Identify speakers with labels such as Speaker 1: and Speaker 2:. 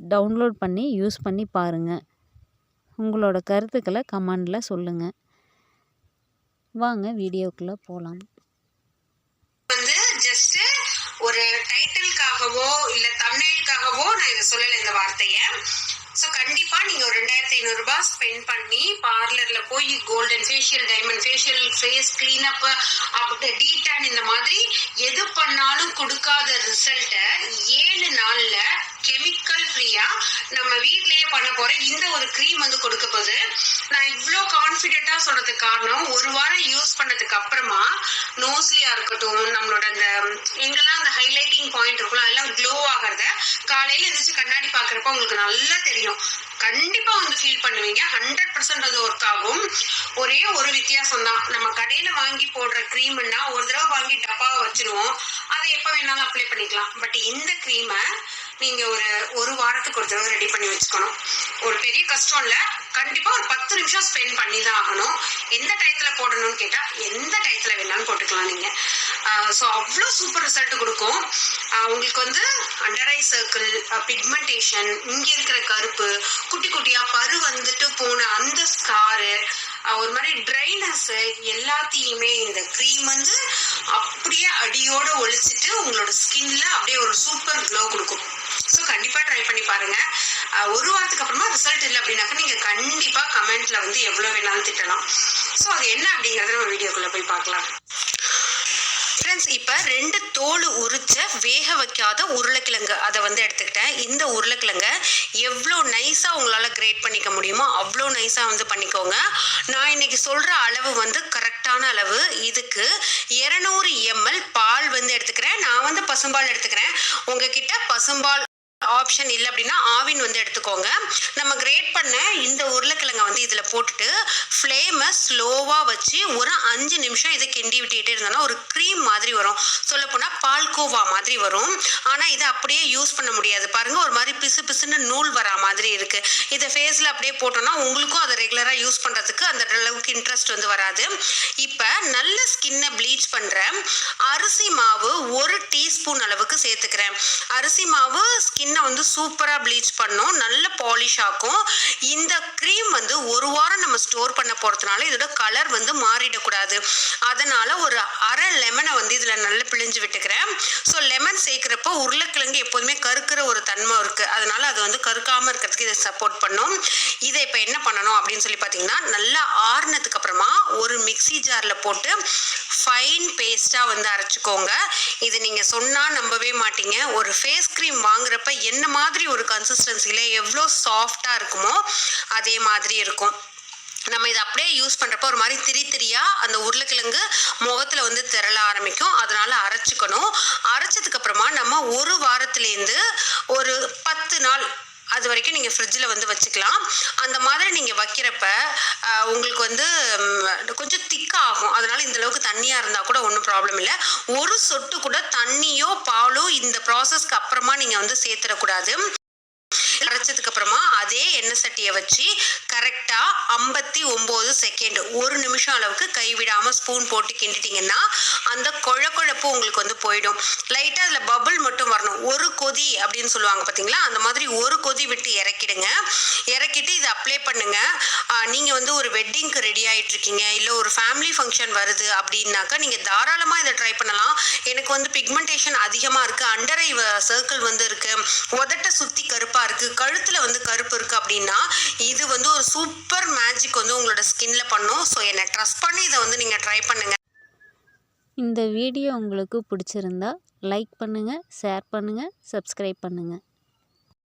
Speaker 1: Download பண்ணி use பண்ணி பாருங்கள் உங்களோட கருத்துக்களை கமெண்டில் சொல்லுங்கள் வாங்க வீடியோக்குள்ளே போகலாம்
Speaker 2: வந்து ஜஸ்ட்டு ஒரு டைட்டிலுக்காகவோ இல்லை தமிழுக்காகவோ நான் இதை சொல்லலை இந்த வார்த்தையை. ஸோ கண்டிப்பாக நீங்கள் ஒரு ரெண்டாயிரத்தி ஐநூறுரூபா ஸ்பெண்ட் பண்ணி பார்லரில் போய் golden facial diamond facial face cleanup அப்படி டீடான் இந்த மாதிரி எது பண்ணாலும் கொடுக்காத ரிசல்ட்டை ஏழு நாளில் ஃப்ரீயா நம்ம வீட்லயே பண்ண போற இந்த ஒரு க்ரீம் வந்து கொடுக்க போகுது நான் இவ்வளோ கான்ஃபிடென்ட்டா சொல்றதுக்கு காரணம் ஒரு வாரம் யூஸ் பண்ணதுக்கு அப்புறமா நோஸ்லியா இருக்கட்டும் நம்மளோட அந்த எங்கெல்லாம் அந்த ஹைலைட்டிங் பாயிண்ட் இருக்கும் அதெல்லாம் க்ளோ ஆகிறத காலையில எந்திரிச்சு கண்ணாடி பாக்குறப்ப உங்களுக்கு நல்லா தெரியும். கண்டிப்பா வந்து ஃபீல் பண்ணுவீங்க. ஹண்ட்ரட் பர்சன்ட் அது ஒர்க் ஆகும். ஒரே ஒரு வித்தியாசம் தான். நம்ம கடையில வாங்கி போடுற க்ரீம்னா ஒரு தடவை வாங்கி டப்பாவை வச்சிருவோம். அதை எப்ப வேணாலும் அப்ளை பண்ணிக்கலாம். பட் இந்த க்ரீமை நீங்க ஒரு ஒரு வாரத்துக்கு ஒரு தடவை ரெடி பண்ணி வச்சுக்கணும். ஒரு பெரிய கஷ்டம் இல்ல. கண்டிப்பா ஒரு பத்து நிமிஷம் ஸ்பெண்ட் பண்ணி தான் ஆகணும். எந்த டயத்துல போடணும்னு கேட்டா எந்த டயத்துல வேணாலும் போட்டுக்கலாம் நீங்க. ஸோ அவ்வளோ சூப்பர் ரிசல்ட் கொடுக்கும். உங்களுக்கு வந்து அண்டர் ஐ சர்க்கிள் பிக்மெண்டேஷன் இங்கே இருக்கிற கருப்பு குட்டி குட்டியாக பரு வந்துட்டு போன அந்த ஸ்காரு ஒரு மாதிரி ட்ரைனஸ் எல்லாத்தையுமே இந்த க்ரீம் வந்து அப்படியே அடியோட ஒழிச்சிட்டு உங்களோட ஸ்கின்ல அப்படியே ஒரு சூப்பர் க்ளோ கொடுக்கும். ஸோ கண்டிப்பாக ட்ரை பண்ணி பாருங்க. ஒரு வாரத்துக்கு அப்புறமா ரிசல்ட் இல்லை அப்படின்னாக்கா நீங்கள் கண்டிப்பாக கமெண்ட்ல வந்து எவ்வளோ வேணாலும் திட்டலாம். ஸோ அது என்ன அப்படிங்கிறத நம்ம வீடியோக்குள்ளே போய் பார்க்கலாம். ஃப்ரெண்ட்ஸ் இப்போ ரெண்டு தோல் உரிச்ச வேக வைக்காத உருளைக்கிழங்கு அதை வந்து எடுத்துக்கிட்டேன். இந்த உருளைக்கிழங்கை எவ்வளோ நைஸாக உங்களால் கிரேட் பண்ணிக்க முடியுமோ அவ்வளோ நைஸாக வந்து பண்ணிக்கோங்க. நான் இன்னைக்கு சொல்கிற அளவு வந்து கரெக்டான அளவு. இதுக்கு இரநூறு எம்எல் பால் வந்து எடுத்துக்கிறேன். நான் வந்து பசும்பால் எடுத்துக்கிறேன். உங்ககிட்ட பசும்பால் ஆப்ஷன் இல்லை அப்படின்னா ஆவின் வந்து எடுத்துக்கோங்க. நம்ம கிரேட் பண்ண இந்த உருளைக்கிழங்கை வந்து இதில் போட்டுட்டு ஃப்ளேமை ஸ்லோவாக வச்சு ஒரு அஞ்சு நிமிஷம் இதை கிண்டி விட்டுக்கிட்டே இருந்தோம்னா ஒரு க்ரீம் மாதிரி வரும். சொல்லப்போனால் பால்கோவா மாதிரி வரும். ஆனால் இதை அப்படியே யூஸ் பண்ண முடியாது. பாருங்கள் ஒரு மாதிரி பிசு பிசுன்னு நூல் வரா மாதிரி இருக்குது இதை ஃபேஸில் அப்படியே போட்டோம்னா உங்களுக்கும் அதை ரெகுலராக யூஸ் பண்ணுறதுக்கு அந்த அளவுக்கு இன்ட்ரெஸ்ட் வந்து வராது. இப்போ நல்ல ஸ்கின்னை ப்ளீச் பண்ணுற அரிசி மாவு ஒரு டீ டீஸ்பூன் அளவுக்கு சேர்த்துக்கிறேன். அரிசி மாவு ஸ்கின்னை வந்து சூப்பராக ப்ளீச் பண்ணும். நல்ல பாலிஷ் ஆக்கும். இந்த க்ரீம் வந்து ஒரு வாரம் நம்ம ஸ்டோர் பண்ண போகிறதுனால இதோட கலர் வந்து மாறிடக்கூடாது. அதனால் ஒரு அரை லெமனை வந்து இதில் நல்லா பிழிஞ்சு விட்டுக்கிறேன். ஸோ லெமன் சேர்க்குறப்போ உருளைக்கிழங்கு எப்போதுமே கருக்கிற ஒரு தன்மை இருக்குது அதனால் அது வந்து கருக்காமல் இருக்கிறதுக்கு இதை சப்போர்ட் பண்ணும். இதை இப்போ என்ன பண்ணணும் அப்படின்னு சொல்லி பார்த்தீங்கன்னா நல்லா ஆறுனதுக்கு அப்புறமா ஒரு மிக்ஸி ஜாரில் போட்டு ஃபைன் பேஸ்ட்டாக வந்து அரைச்சிக்கோங்க. இது நீங்கள் சொன்னால் நம்பவே மாட்டீங்க. ஒரு ஃபேஸ் க்ரீம் வாங்குறப்ப என்ன மாதிரி ஒரு கன்சிஸ்டன்சியில் எவ்வளோ சாஃப்டாக இருக்குமோ அதே மாதிரி இருக்கும். நம்ம இதை அப்படியே யூஸ் பண்ணுறப்ப ஒரு மாதிரி திரி திரியாக அந்த உருளைக்கிழங்கு முகத்தில் வந்து திரள ஆரம்பிக்கும். அதனால் அரைச்சிக்கணும். அரைச்சதுக்கப்புறமா நம்ம ஒரு வாரத்துலேருந்து ஒரு பத்து நாள் அது வரைக்கும் நீங்கள் ஃப்ரிட்ஜில் வந்து வச்சுக்கலாம். அந்த மாதிரி நீங்கள் வைக்கிறப்ப உங்களுக்கு வந்து கொஞ்சம் திக்காக ஆகும் அதனால இந்த அளவுக்கு தண்ணியாக இருந்தால் கூட ஒன்றும் ப்ராப்ளம் இல்லை. ஒரு சொட்டு கூட தண்ணியோ பாலோ இந்த ப்ராசஸ்க்கு அப்புறமா நீங்கள் வந்து சேர்த்துடக்கூடாது. அரைச்சதுக்கு அப்புறமா அதே எண்ணெய் சட்டியை வச்சு கரெக்டாக ஐம்பத்தி ஒம்பது செகண்ட் ஒரு நிமிஷம் அளவுக்கு கைவிடாமல் ஸ்பூன் போட்டு கிண்டிட்டிங்கன்னா அந்த கொழ கொழப்பு உங்களுக்கு வந்து போயிடும். லைட்டாக அதில் பபுள் மட்டும் வரணும். ஒரு கொதி அப்படின்னு சொல்லுவாங்க பார்த்தீங்களா அந்த மாதிரி ஒரு கொதி விட்டு இறக்கிடுங்க. இறக்கிட்டு இதை அப்ளை பண்ணுங்க. நீங்கள் வந்து ஒரு வெட்டிங்க்கு ரெடி ஆகிட்டு இருக்கீங்க. இல்லை ஒரு ஃபேமிலி ஃபங்க்ஷன் வருது அப்படின்னாக்கா நீங்கள் தாராளமாக இதை ட்ரை பண்ணலாம். எனக்கு வந்து பிக்மெண்டேஷன் அதிகமாக இருக்குது அண்டரை சர்க்கிள் வந்து இருக்குது உதட்ட சுற்றி கருப்பாக இருக்குது கழுத்தில் வந்து கருப்பு இருக்குது அப்படின்னா இது வந்து ஒரு சூப்பர் மேஜிக் வந்து உங்களோட ஸ்கின்ல பண்ணும். ஸோ என்னை ட்ரஸ்ட் பண்ணி இதை வந்து நீங்கள் ட்ரை பண்ணுங்கள்
Speaker 1: இந்த வீடியோ உங்களுக்கு பிடிச்சிருந்தா லைக் பண்ணுங்கள் ஷேர் பண்ணுங்கள் சப்ஸ்கிரைப் பண்ணுங்கள்